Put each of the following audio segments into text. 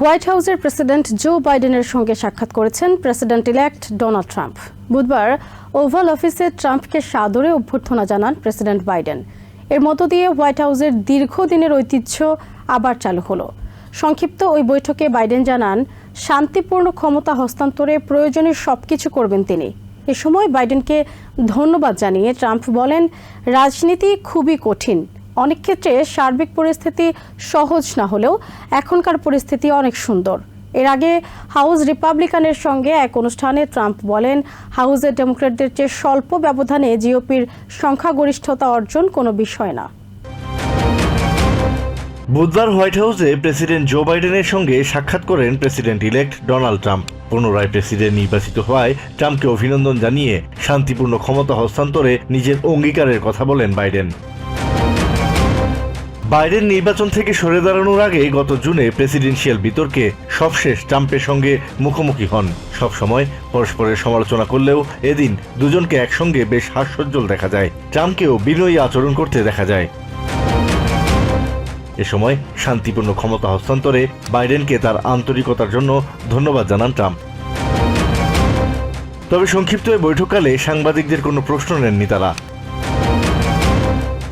White হাউসের president Joe বাইডেনের সঙ্গে সাক্ষাৎ করেছেন প্রেসিডেন্ট ইলেক্ট ডোনাল্ড ট্রাম্প। বুধবার ওভাল অফিসে ট্রাম্পকে সাদরে অভ্যর্থনা জানান প্রেসিডেন্ট বাইডেন। এর মধ্য দিয়ে হোয়াইট হাউসের দীর্ঘদিনের ঐতিহ্য আবার চালু হলো। সংক্ষিপ্ত ওই বৈঠকে বাইডেন জানান, শান্তিপূর্ণ ক্ষমতা হস্তান্তরে প্রয়োজনীয় সবকিছু করবেন তিনি। এ সময় বাইডেনকে ধন্যবাদ জানিয়ে ট্রাম্প বলেন, রাজনীতি খুবই কঠিন অনেক ক্ষেত্রে সার্বিক পরিস্থিতি সহজ না হলেও এখনকার পরিস্থিতি অনেক সুন্দর। এর আগে হাউস রিপাবলিকানের সঙ্গে এক অনুষ্ঠানে ট্রাম্প বলেন হাউসের ডেমোক্রেটদের চেয়ে স্বল্প ব্যবধানে জিওপির সংখ্যাগরিষ্ঠতা অর্জন কোনো বিষয় না। বুধবার হোয়াইট হাউসে প্রেসিডেন্ট জো বাইডেনের সঙ্গে সাক্ষাৎ করেন প্রেসিডেন্ট ইলেক্ট ডোনাল্ড ট্রাম্প। পুনরায় প্রেসিডেন্ট নির্বাচিত হওয়ায় ট্রাম্পকে অভিনন্দন জানিয়ে শান্তিপূর্ণ ক্ষমতা হস্তান্তরে নিজের অঙ্গীকারের কথা বলেন বাইডেন। বাইডেন নির্বাচন থেকে সরে দাঁড়ানোর আগে গত জুনে প্রেসিডেন্সিয়াল বিতর্কে সবশেষ ট্রাম্পের সঙ্গে মুখোমুখি হন। সবসময় পরস্পরের সমালোচনা করলেও এদিন দুজনকে একসঙ্গে বেশ হাস্যজ্জ্বল দেখা যায়। ট্রাম্পকেও বিনয়ী আচরণ করতে দেখা যায়। এ সময় শান্তিপূর্ণ ক্ষমতা হস্তান্তরে বাইডেনকে তার আন্তরিকতার জন্য ধন্যবাদ জানান ট্রাম্প। তবে সংক্ষিপ্ত বৈঠককালে সাংবাদিকদের কোনো প্রশ্ন নেননি তারা।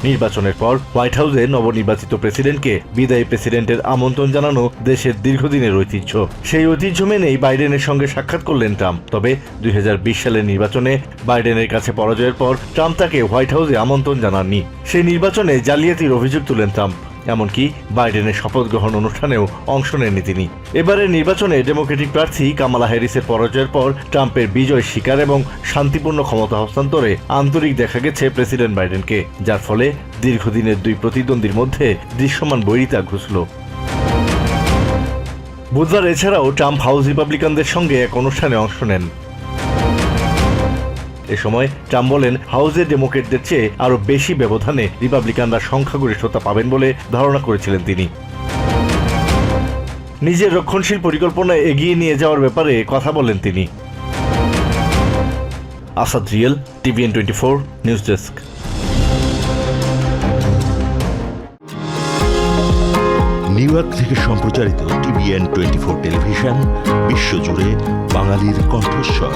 নির্বাচনের পর হোয়াইট হাউসে নবনির্বাচিত প্রেসিডেন্টকে বিদায়ী প্রেসিডেন্টের আমন্ত্রণ জানানো দেশের দীর্ঘদিনের ঐতিহ্য। সেই ঐতিহ্য মেনেই বাইডেনের সঙ্গে সাক্ষাৎ করলেন ট্রাম্প। তবে দুই হাজার বিশ সালের নির্বাচনে বাইডেনের কাছে পরাজয়ের পর ট্রাম্প তাকে হোয়াইট হাউসে আমন্ত্রণ জানাননি। সেই নির্বাচনে জালিয়াতির অভিযোগ তুলেন ট্রাম্প। এমনকি বাইডেনের শপথ গ্রহণ অনুষ্ঠানেও অংশ নেননি তিনি। এবারের নির্বাচনে ডেমোক্রেটিক প্রার্থী কামালা হ্যারিসের পরাজয়ের পর ট্রাম্পের বিজয় স্বীকার এবং শান্তিপূর্ণ ক্ষমতা হস্তান্তরে আন্তরিক দেখা গেছে প্রেসিডেন্ট বাইডেনকে, যার ফলে দীর্ঘদিনের দুই প্রতিদ্বন্দ্বীর মধ্যে দৃশ্যমান বৈরিতা ঘুষল বুধবার এছাড়াও ট্রাম্প হাউস রিপাবলিকানদের সঙ্গে এক অনুষ্ঠানে অংশ নেন। এ সময় ট্রাম্প বলেন হাউসের ডেমোক্রেটদের চেয়ে আরও বেশি ব্যবধানে রিপাবলিকানরা সংখ্যাগরিষ্ঠতা পাবেন বলে ধারণা করেছিলেন তিনি। নিজের রক্ষণশীল পরিকল্পনা এগিয়ে নিয়ে যাওয়ার ব্যাপারে কথা বলেন তিনি। Asad Real, TVN twenty four, news desk. New York থেকে সম্প্রচারিত টিভিএন টোয়েন্টি ফোর টেলিভিশন, বিশ্বজুড়ে বাঙালির কণ্ঠস্বর।